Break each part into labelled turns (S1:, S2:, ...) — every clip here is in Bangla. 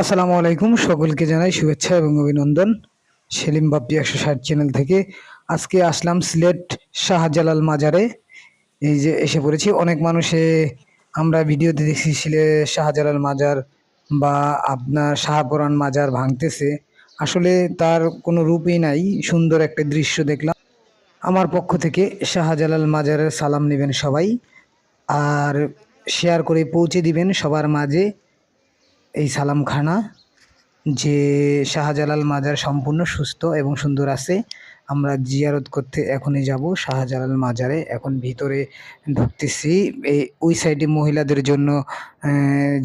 S1: আসসালামু আলাইকুম সকলকে জানাই শুভেচ্ছা এবং অভিনন্দন। সেলিম বাপ্পি একশো ষাট চ্যানেল থেকে আজকে আসলাম সিলেট শাহজালাল মাজারে। এই যে এসে পড়েছি। অনেক মানুষে আমরা ভিডিওতে দেখছি সিলে শাহজালাল মাজার বা আপনার শাহপরান মাজার ভাঙতেছে। আসলে তার কোনো রূপই নাই। সুন্দর একটা দৃশ্য দেখলাম। আমার পক্ষ থেকে শাহজালাল মাজারের সালাম নেবেন সবাই। আর শেয়ার করে পৌঁছে দিবেন সবার মাঝে। এই সালাম খানা যে শাহজালাল মাজার সম্পূর্ণ সুস্থ এবং সুন্দর আছে। আমরা জিয়ারত করতে এখনই যাব শাহজালাল মাজারে। এখন ভিতরে ঢুকতেছি। এই, ওই সাইডে মহিলাদের জন্য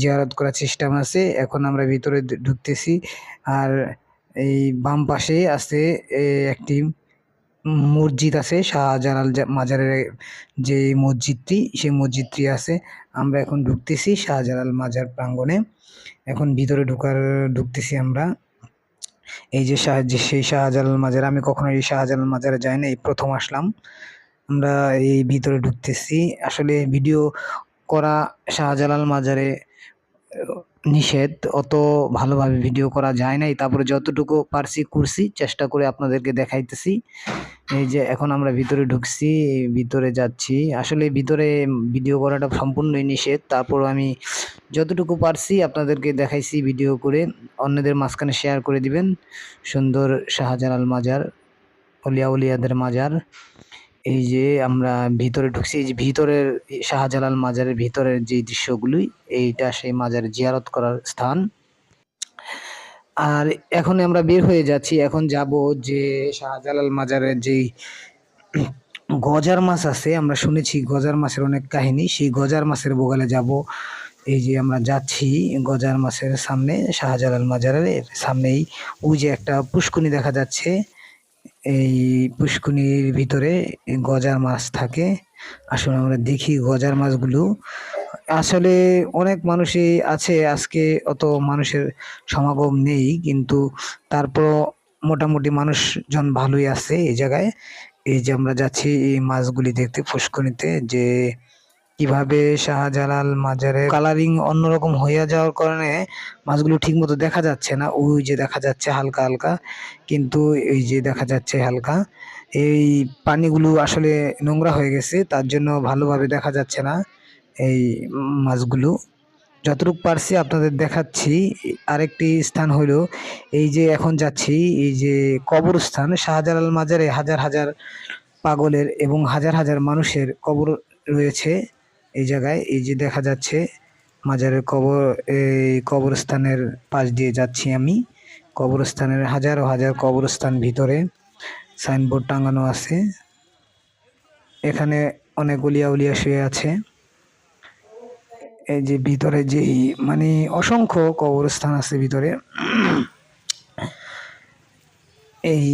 S1: জিয়ারত করার সিস্টেম আছে। এখন আমরা ভিতরে ঢুকতেছি। আর এই বাম পাশে আছে একটি মসজিদ আছে, শাহজালাল মাজারের যে মসজিদটি, সেই মসজিদটি আছে। আমরা এখন ঢুকতেছি শাহজালাল মাজার প্রাঙ্গণে। এখন ভিতরে ঢোকার, ঢুকতেছি আমরা। এই যে শাহ সেই শাহজালাল মাজার, আমি কখনো এই শাহজালাল মাজারে যাই না এই প্রথম আসলাম। আমরা এই ভিতরে ঢুকতেছি। আসলে ভিডিও করা শাহজালাল মাজারে নিষেধ, অত ভালোভাবে ভিডিও করা যায় নাই। তারপরে যতটুকু পারছি করছি, চেষ্টা করে আপনাদেরকে দেখাইতেছি। এই যে এখন আমরা ভিতরে ঢুকছি, ভিতরে যাচ্ছি। আসলে ভিতরে ভিডিও করাটা সম্পূর্ণই নিষেধ। তারপর আমি যতটুকু পারছি আপনাদেরকে দেখাইছি ভিডিও করে। অন্যদের মাঝখানে শেয়ার করে দিবেন। সুন্দর শাহজালাল মাজার, অলিয়া উলিয়াদের মাজার। এই যে আমরা ভিতরে ঢুকছি, এই যে ভিতরের শাহজালাল মাজারের ভিতরের যে দৃশ্যগুলি, এইটা সেই মাজার জিয়ারত করার স্থান। আর এখন আমরা বের হয়ে যাচ্ছি, এখন যাব যে শাহজালাল মাজারের যেই গজার মাছ আছে, আমরা শুনেছি গজার মাছের অনেক কাহিনী, সেই গজার মাছের বগালে যাব। এই যে আমরা যাচ্ছি গজার মাছের সামনে, শাহজালাল মাজারের সামনেই। ওই যে একটা পুষ্কুনি দেখা যাচ্ছে। এই পুষ্কুনির ভিতরে গজার মাছ থাকে। আসলে আমরা দেখি গজার মাছগুলো। আসলে অনেক মানুষই আছে, আজকে অত মানুষের সমাগম নেই, কিন্তু তারপর মোটামুটি মানুষজন ভালোই আছে এই জায়গায়। এই যে আমরা যাচ্ছি এই মাছগুলি দেখতে পুষ্কুনিতে যে কীভাবে শাহজালাল মাজারের কালারিং অন্যরকম হইয়া যাওয়ার কারণে মাছগুলো ঠিক মতো দেখা যাচ্ছে না। ওই যে দেখা যাচ্ছে হালকা হালকা। কিন্তু এই যে দেখা যাচ্ছে হালকা, এই পানিগুলো আসলে নোংরা হয়ে গেছে, তার জন্য ভালোভাবে দেখা যাচ্ছে না এই মাছগুলো। যতটুকু পারছি আপনাদের দেখাচ্ছি। আরেকটি স্থান হলো, এই যে এখন যাচ্ছি, এই যে কবরস্থান, শাহজালাল মাজারে হাজার হাজার পাগলের এবং হাজার হাজার মানুষের কবর রয়েছে। এই জায়গায়। এই যে দেখা যাচ্ছে, মাজারের কবর, এই কবরস্থানের পাশ দিয়ে যাচ্ছি আমি। কবরস্থানের হাজারো হাজার কবরস্থান ভিতরে সাইনবোর্ড টাঙানো আছে। এখানে অনেক উলিয়া উলিয়া শুয়ে আছে। এই যে ভিতরে যেই মানে অসংখ্য কবরস্থান আছে ভিতরে। এই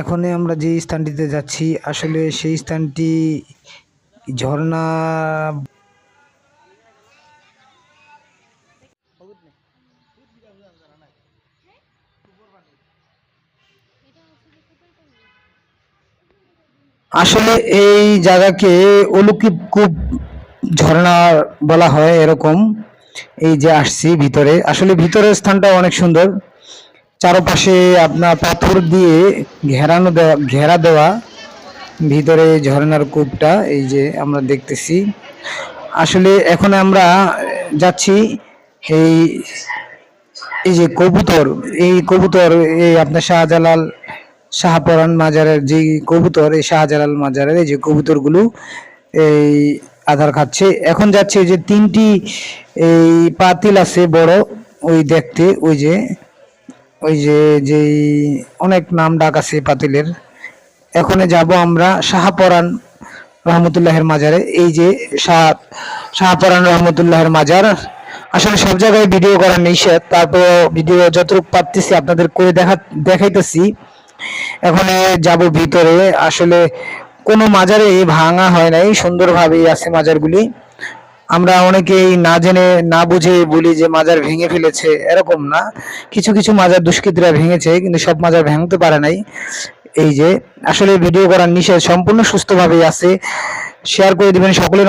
S1: এখন আমরা যে স্থানটিতে যাচ্ছি, আসলে সেই স্থানটি ঝর্ণা আসলে এই জায়গাকে অলৌকিক কূপ ঝর্ণা বলা হয় এরকম। এই যে আসছি ভিতরে, আসলে ভিতরের স্থানটা অনেক সুন্দর। চারপাশে আপনার পাথর দিয়ে ঘেরানো দেওয়া, ঘেরা দেওয়া ভিতরে ঝর্ণার কূপটা, এই যে আমরা দেখতেছি। আসলে এখন আমরা যাচ্ছি এই এই যে কবুতর, এই কবুতর, এই আপনার শাহজালাল শাহপরান মাজারের যে কবুতর, এই শাহজালাল মাজারের এই যে কবুতরগুলো এই আধার খাচ্ছে। এখন যাচ্ছে যে তিনটি এই পাতিল আছে বড়, ওই দেখতে, ওই যে ওই যে যেই অনেক নাম ডাক আছে পাতিলের। এখন যাব আমরা শাহপরান রহমতুল্লাহের মাজারে। এই যে শাহ শাহপরান রহমতুল্লাহের মাজার। আসলে সব জায়গায় ভিডিও করা নিষেধ, তারপর ভিডিও যতটুকু পারতেছি আপনাদের করে দেখা, দেখাইতেছি। এখন যাব ভিতরে। আসলে কোনো মাজারে ভাঙা হয় নাই সুন্দরভাবেই আছে মাজারগুলি। আমরা অনেকেই না জেনে, না বুঝে বলি যে মাজার ভেঙে ফেলেছে, এরকম না। কিছু কিছু মাজার দুষ্কৃতীরা ভেঙেছে, কিন্তু সব মাজার ভাঙতে পারে নাই। এই যে, আসলে ভিডিও করার নিষেধ সম্পূর্ণ সুস্থভাবেই আছে। শেয়ার করে দিবেন সকলের